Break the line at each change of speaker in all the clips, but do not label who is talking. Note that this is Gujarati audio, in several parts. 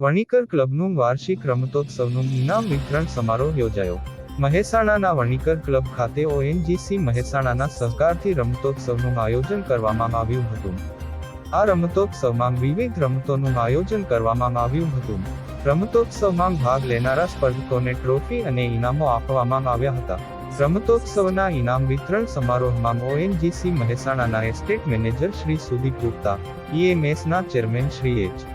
વણિકર ક્લબનું વાર્ષિક રમતોત્સવનું ઇનામ વિતરણ સમારોહ યોજાયો. મહેસાણાના વણિકર ક્લબ ખાતે ઓએનજીસી મહેસાણાના સહકારથી રમતોત્સવનું આયોજન કરવામાં આવ્યું હતું. આ રમતોત્સવમાં વિવિધ રમતોનું આયોજન કરવામાં આવ્યું હતું. રમતોત્સવમાં ભાગ લેનારા સ્પર્ધકોને ટ્રોફી અને ઇનામો આપવામાં આવ્યા હતા. રમતોત્સવના ઇનામ વિતરણ સમારોહમાં ઓએનજીસી મહેસાણાના estate manager Shri Sudeep Gupta ઈએમએસના chairman Shri H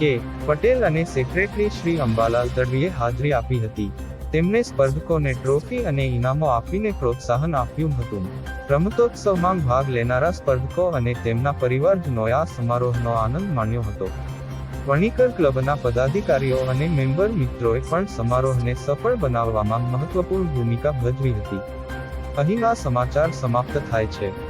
K Patel અને સેક્રેટરી શ્રી અંબાલાલ તડવીએ હાજરી આપી હતી. તેમણે સ્પર્ધકોને ટ્રોફી અને ઇનામો આપીને પ્રોત્સાહન આપ્યું હતું. રમતોત્સવમાં ભાગ લેનારા સ્પર્ધકો અને તેમના પરિવારજનોએ આ સમારોહનો આનંદ માણ્યો હતો. વણીકર ક્લબના પદાધિકારીઓ અને મેમ્બર મિત્રોએ પણ સમારોહને સફળ બનાવવામાં મહત્વપૂર્ણ ભૂમિકા ભજવી હતી. અહીં આ સમાચાર સમાપ્ત થાય છે.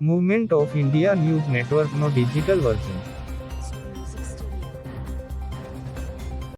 મુવમેન્ટ ઓફ ઇન્ડિયા ન્યૂઝ નેટવર્કનો ડિજિટલ વર્ઝન